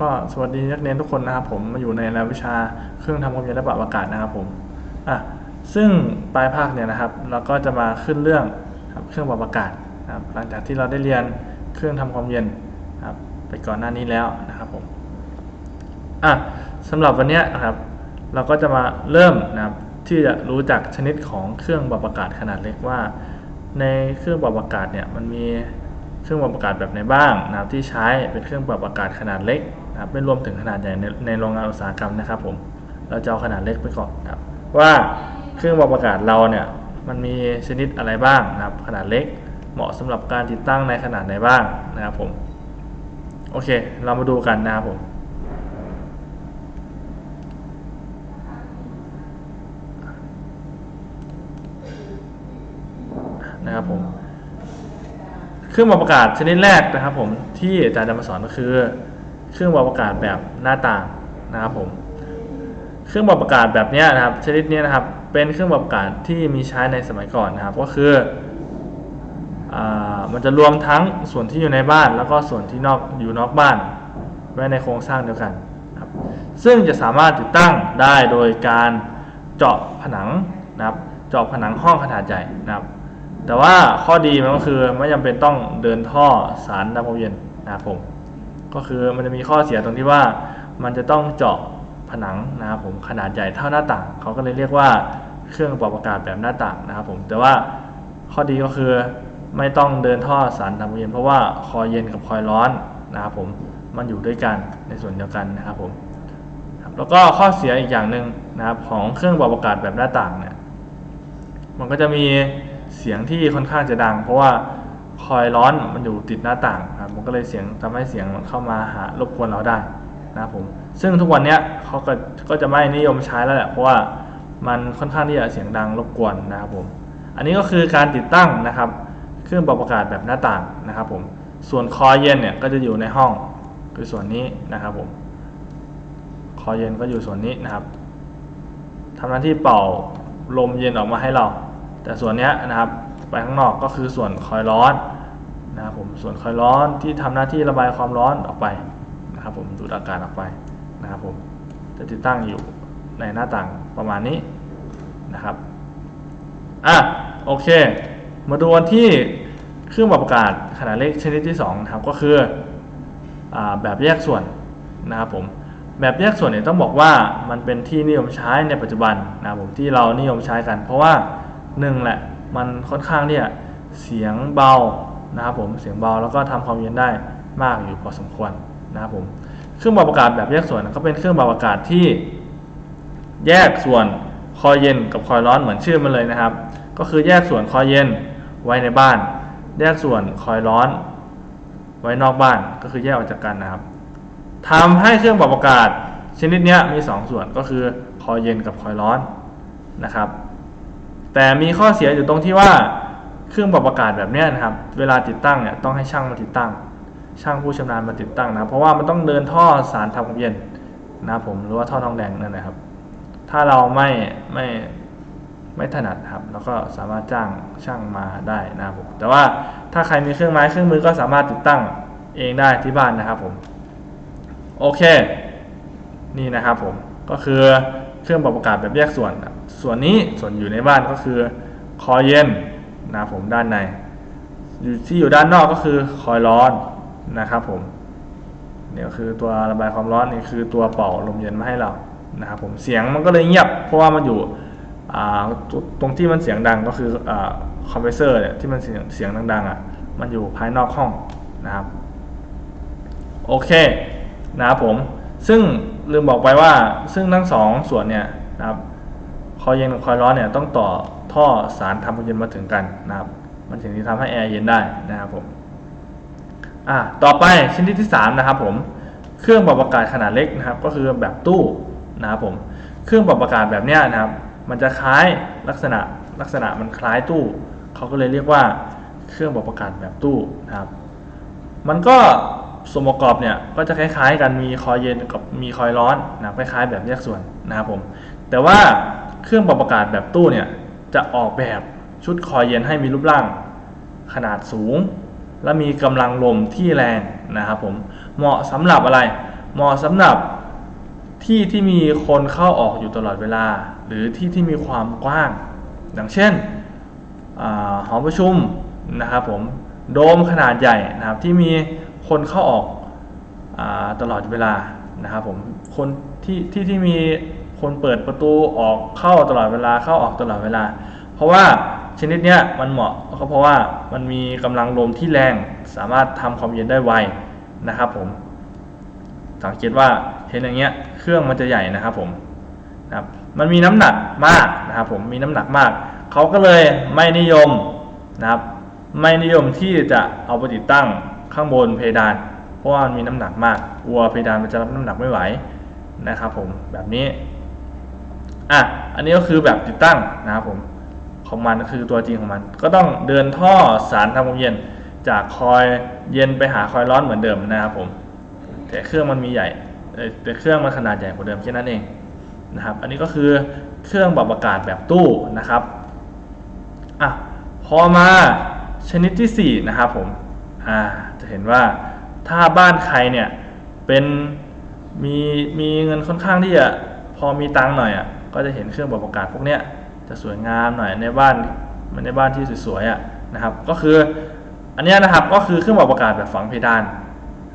ก็สวัสดีนักเรียนทุกคนนะครับผมมาอยู่ในรายวิชาเครื่องทำความเย็นและปรับอากาศนะครับผมอะซึ่งปลายภาคเนี่ยนะครับ เราก็จะมาขึ้นเรื่องครับเครื่องปรับอากาศนะครับหลังจากที่เราได้เรียนเครื่องทำความเย็นครับไปก่อนหน้านี้แล้วนะครับผมอะสำหรับวันนี้นะครับ เราก็จะมาเริ่มนะครับที่จะรู้จักชนิดของเครื่องปรับอากาศขนาดเล็กว่า ในเครื่องปรับอากาศเนี่ยมันมีเครื่องปรับอากาศแบบไหนบ้างนะครับที่ใช้เป็นเครื่องปรับอากาศขนาดเล็ก นะครับไม่รวมถึงขนาดใหญ่ในในโรงงานอุตสาหกรรมนะครับผมเราจะเอาขนาดเล็กไปก่อนครับว่าเครื่องปรับอากาศเราเนี่ยมันมีชนิดอะไรบ้างนะครับ ขนาดเล็กเหมาะสำหรับการติดตั้งในขนาดไหนบ้างนะครับผมโอเค เรามาดูกันนะครับผมนะครับผมเครื่องปรับอากาศชนิดแรกนะครับผมที่อาจารย์จะมาสอนก็คือ เครื่องปรับอากาศแบบหน้าต่างนะครับผมเครื่องปรับอากาศแบบนี้นะครับ ชนิดนี้นะครับเป็นเครื่องปรับอากาศที่มีใช้ในสมัยก่อนนะครับ ก็คืออมันจะรวมทั้งส่วนที่อยู่ในบ้าน แล้วก็ส่วนที่นอกอยู่นอกบ้าน ไว้ในโครงสร้างเดียวกันครับซึ่งจะสามารถติดตั้งได้โดยการเจาะผนังนะครับ เจาะผนังห้องขนาดใหญ่นะครับ แต่ว่าข้อดีมันก็คือไม่จำเป็นต้องเดินท่อสารน้ำความเย็นนะครับผม ก็คือมันจะมีข้อเสียตรงที่ว่ามันจะต้องเจาะผนังนะครับผมขนาดใหญ่เท่าหน้าต่างเขาก็เลยเรียกว่าเครื่องปรับอากาศแบบหน้าต่างนะครับผมแต่ว่าข้อดีก็คือไม่ต้องเดินท่อสารทำความเย็น เพราะว่าคอยเย็นกับคอยร้อนนะครับผมมันอยู่ด้วยกันในส่วนเดียวกันนะครับผมแล้วก็ข้อเสียอีกอย่างหนึ่งนะครับของเครื่องปรับอากาศแบบหน้าต่างเนี่ยมันก็จะมีเสียงที่ค่อนข้างจะดัง เพราะว่าคอยร้อนมันอยู่ติดหน้าต่าง มันก็เลยเสียงทำให้เสียงเข้ามาหารบกวนเราได้นะครับผมซึ่งทุกวันเนี้ยเขาก็ก็จะไม่นิยมใช้แล้วแหละเพราะว่ามันค่อนข้างที่จะเสียงดังรบกวนนะครับผมอันนี้ก็คือการติดตั้งนะครับเครื่องปรับอากาศแบบหน้าต่างนะครับผมส่วนคอเย็นเนี่ยก็จะอยู่ในห้องคือส่วนนี้นะครับผมคอเย็นก็อยู่ส่วนนี้นะครับทำหน้าที่เป่าลมเย็นออกมาให้เรา แต่ส่วนนี้นะครับไปข้างนอกก็คือส่วนคอยร้อน นะครับผมส่วนคอยร้อนที่ทำหน้าที่ระบายความร้อนออกไปนะครับผมดูดอากาศออกไปนะครับผมจะติดตั้งอยู่ในหน้าต่างประมาณนี้นะครับอะโอเค มาดูวันที่เครื่องปรับอากาศขนาดเล็กชนิดที่2นะครับก็คืออาแบบแยกส่วนนะครับผมแบบแยกส่วนเนี่ยต้องบอกว่ามันเป็นที่นิยมใช้ในปัจจุบันนะครับผมที่เรานิยมใช้กัน เพราะว่าหนึ่งแหละมันค่อนข้างที่จะเสียงเบา นะครับผมเสียงเบาแล้วก็ทำความเย็นได้มากอยู่พอสมควรนะครับผมเครื่องปรับอากาศแบบแยกส่วนก็เป็นเครื่องปรับอากาศที่แยกส่วนคอยเย็นกับคอยร้อนเหมือนชื่อมันเลยนะครับ ก็คือแยกส่วนคอยเย็นไว้ในบ้าน แยกส่วนคอยร้อน ไว้นอกบ้านก็คือแยกออกจากกันนะครับทำให้เครื่องปรับอากาศชนิดนี้มี 2 ส่วนก็คือคอยเย็นกับคอยร้อนนะครับ แต่มีข้อเสียอยู่ตรงที่ว่า เครื่องปรับอากาศแบบนี้นะครับ เวลาติดตั้งเนี่ยต้องให้ช่างมาติดตั้ง ช่างผู้ชำนาญมาติดตั้งนะ เพราะว่ามันต้องเดินท่อสารทำความเย็นนะครับผมหรือว่าท่อทองแดงนั่นนะครับ ถ้าเราไม่ไม่ไม่ถนัดครับเราก็สามารถจ้างช่างมาได้นะครับผม แต่ว่าถ้าใครมีเครื่องไม้เครื่องมือก็สามารถติดตั้งเองได้ที่บ้านนะครับผม โอเค นี่นะครับผม ก็คือเครื่องปรับอากาศแบบแยกส่วน ส่วนนี้ส่วนอยู่ในบ้านก็คือคอยเย็น นะผมด้านในอยู่ที่อยู่ด้านนอกก็คือคอยร้อนนะครับผมเนี่ยคือตัวระบายความร้อนนี่คือตัวเป่าลมเย็นมาให้เรานะครับผมเสียงมันก็เลยเงียบ เพราะว่ามันอยู่ตรงที่มันเสียงดังก็คืออคอมเพรสเซอร์เนี่ยที่มันเสียงเสียงดังๆอะมันอยู่ภายนอกห้องนะครับโอเคนะครับผมซึ่งลืมบอกไปว่าซึ่งทั้งสองส่วนเนี่ยนะครับ คอยเย็นกับคอยร้อนเนี่ยต้องต่อท่อสารทำความเย็นมาถึงกันนะครับ มันถึงจะทำให้แอร์เย็นได้นะครับผมอ่าต่อไปชิ้นที่ที่สามนะครับผมเครื่องปรับอากาศขนาดเล็กนะครับ ก็คือแบบตู้นะครับผมเครื่องปรับอากาศแบบเนี้ยนะครับ มันจะคล้ายลักษณะลักษณะมันคล้ายตู้เขาก็เลยเรียกว่าเครื่องปรับอากาศแบบตู้นะครับ มันก็ส่วนประกอบเนี่ยก็จะคล้ายๆกันมีคอยเย็นกับมีคอยร้อนนะคล้ายๆแบบแยกส่วนนะครับผม แต่ว่า เครื่องปรับอากาศแบบตู้เนี่ยจะออกแบบชุดคอยเย็นให้มีรูปร่าง ขนาดสูง และมีกำลังลมที่แรงนะครับผมเหมาะสำหรับอะไร เหมาะสำหรับที่ที่มีคนเข้าออกอยู่ตลอดเวลา หรือที่ที่มีความกว้าง อย่างเช่นอหอประชุมนะครับผมโดมขนาดใหญ่นะครับที่มีคนเข้าออกอตลอดเวลานะครับผมคนที่ที่ที่มี คนเปิดประตูออกเข้าตลอดเวลาเข้าออกตลอดเวลา เพราะว่าชนิดเนี้ยมันเหมาะก็เพราะว่ามันมีกำลังลมที่แรงสามารถทำความเย็นได้ไวนะครับผมสังเกตว่าเห็นอย่างเงี้ยเครื่องมันจะใหญ่นะครับผมนะครับมันมีน้ำหนักมากนะครับผมมีน้ำหนักมากเขาก็เลยไม่นิยมนะครับไม่นิยมที่จะเอาไปติดตั้งข้างบนเพดาน เพราะว่ามันมีน้ำหนักมากกลัวเพดานมันจะรับน้ำหนักไม่ไหวนะครับผมแบบนี้ อะอันนี้ก็คือแบบติดตั้งนะครับผมของมันก็คือตัวจริงของมัน ก็ต้องเดินท่อสารทำความเย็น จากคอยเย็นไปหาคอยร้อนเหมือนเดิมนะครับผมแต่เครื่องมันมีใหญ่เอ่อแต่เครื่องมันขนาดใหญ่กว่าเดิมแค่นั้นเองนะครับ อันนี้ก็คือเครื่องปรับอากาศแบบตู้นะครับอะพอมาชนิดที่ 4 นะครับผมอ่าจะเห็นว่าถ้าบ้านใครเนี่ยเป็นมีมีเงินค่อนข้างที่จะพอมีตังค์หน่อยอะ ก็จะเห็นเครื่องปรับอากาศพวกเนี้ยจะสวยงามหน่อยในบ้านมันในบ้านที่สวยๆอะนะครับ ก็คืออันนี้นะครับก็คือเครื่องปรับอากาศแบบฝังเพดาน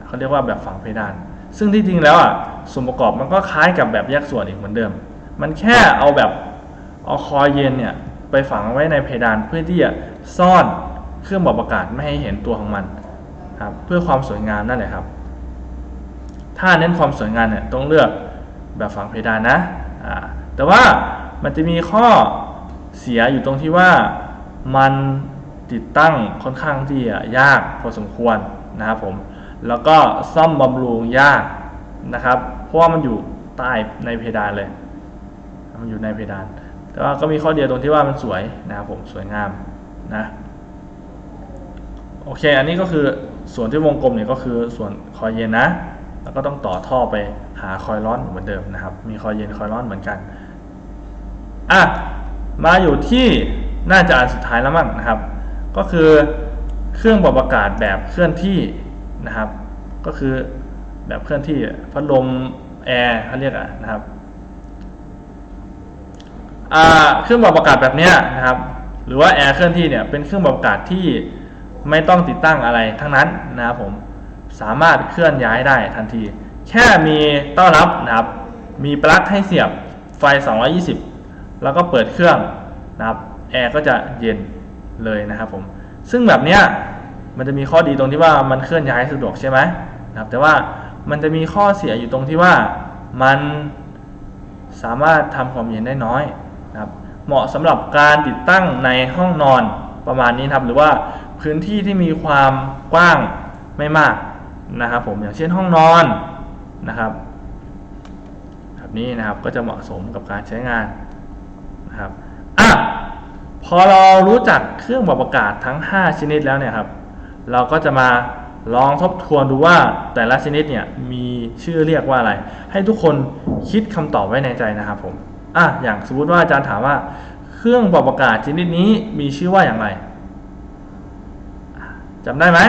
เขาเรียกว่าแบบฝังเพดาน ซึ่งที่จริงแล้วอะส่วนประกอบมันก็คล้ายกับแบบแยกส่วนอีกเหมือนเดิม มันแค่เอาแบบเอาคอยเย็นเนี่ยไปฝังไว้ในเพดานเพื่อที่จะซ่อนเครื่องปรับอากาศไม่ให้เห็นตัวของมันครับเพื่อความสวยงามนั่นแหละครับ ถ้าเน้นความสวยงามเนี่ยต้องเลือกแบบฝังเพดานนะอ่า แต่ว่ามันจะมีข้อเสียอยู่ตรงที่ว่ามันติดตั้งค่อนข้างที่จะยากพอสมควรนะครับผม แล้วก็ซ่อมบำรุงยากนะครับ เพราะว่ามันอยู่ใต้ในเพดานเลย มันอยู่ในเพดาน แต่ว่าก็มีข้อเดียวตรงที่ว่ามันสวยนะครับผมสวยงามนะโอเค อันนี้ก็คือส่วนที่วงกลมเนี่ยก็คือส่วนคอยเย็นนะ แล้วก็ต้องต่อท่อไปหาคอยร้อนเหมือนเดิมนะครับ มีคอยเย็นคอยร้อนเหมือนกัน อะมาอยู่ที่น่าจะอันสุดท้ายแล้วมั้งนะครับ ก็คือเครื่องปรับอากาศแบบเคลื่อนที่นะครับ ก็คือแบบเคลื่อนที่พัดลมแอร์เขาเรียกอะนะครับเครื่องปรับอากาศแบบเนี้ยนะครับ หรือว่าแอร์เคลื่อนที่เนี่ยเป็นเครื่องปรับอากาศที่ไม่ต้องติดตั้งอะไรทั้งนั้นนะครับผมสามารถเคลื่อนย้ายได้ทันที แค่มีต้อนรับนะครับ มีปลั๊กให้เสียบไฟ 220 แล้วก็เปิดเครื่องนะครับแอร์ก็จะเย็นเลยนะครับผมซึ่งแบบเนี้ยมันจะมีข้อดีตรงที่ว่ามันเคลื่อนย้ายสะดวกใช่ไหมนะครับแต่ว่ามันจะมีข้อเสียอยู่ตรงที่ว่ามันสามารถทำความเย็นได้น้อยนะครับเหมาะสำหรับการติดตั้งในห้องนอนประมาณนี้ครับหรือว่าพื้นที่ที่มีความกว้างไม่มากนะครับผมอย่างเช่นห้องนอนนะครับแบบนี้นะครับก็จะเหมาะสมกับการใช้งาน ครับอะพอเรารู้จักเครื่องปรับอากาศทั้ง 5 ชนิดแล้วเนี่ยครับ เราก็จะมาลองทบทวนดูว่าแต่ละชนิดเนี่ยมีชื่อเรียกว่าอะไร ให้ทุกคนคิดคำตอบไว้ในใจนะครับผมอะอย่างสมมติว่าอาจารย์ถามว่า เครื่องปรับอากาศชนิดนี้มีชื่อว่าอย่างไรจำได้ไหม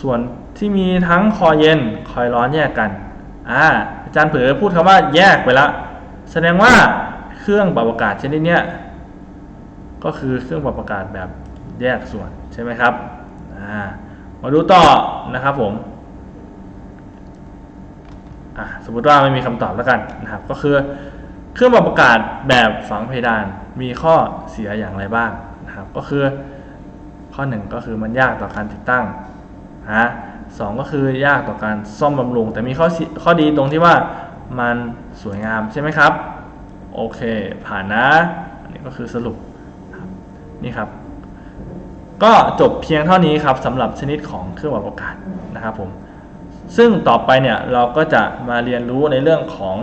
ส่วนที่มีทั้งคอยเย็นคอยร้อนแยกกันอ่าอาจารย์เผลอพูดคำว่าแยกไปล้วแสดงว่า เครื่องปรับอากาศชนิดเนี้ยก็คือเครื่องปรับอากาศแบบแยกส่วนใช่ไหมครับมาดูต่อนะครับผมสมมติว่าไม่มีคำตอบแล้วกันนะครับ ก็คือเครื่องปรับอากาศแบบฝังเพดานมีข้อเสียอย่างไรบ้างนะครับ ก็คือข้อหนึ่งก็คือมันยากต่อการติดตั้งฮะสองก็คือยากต่อการซ่อมบำรุง แต่มีข้อข้อดีตรงที่ว่ามันสวยงามใช่ไหมครับ โอเค ผ่านนะ อันนี้ก็คือสรุปนี่ครับ ก็จบเพียงเท่านี้ครับสำหรับชนิดของเครื่องปรับอากาศนะครับผมซึ่งต่อไปเนี่ยเราก็จะมาเรียนรู้ในเรื่องของ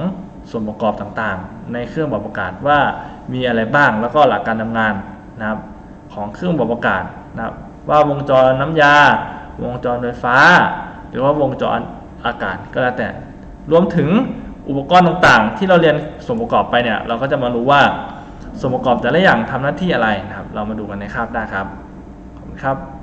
ส่วนประกอบต่างๆ ในเครื่องปรับอากาศว่ามีอะไรบ้างแล้วก็หลักการทำงานนะครับของเครื่องปรับอากาศนะครับว่าวงจรน้ำยา วงจรไฟฟ้า หรือว่าวงจรอากาศก็แล้วแต่ รวมถึง อุปกรณ์ต่างๆ ที่เราเรียนส่วนประกอบไปเนี่ย เราก็จะมารู้ว่าส่วนประกอบแต่ละอย่างทำหน้าที่อะไรนะครับ เรามาดูกันในคาบได้ครับขอบคุณครับ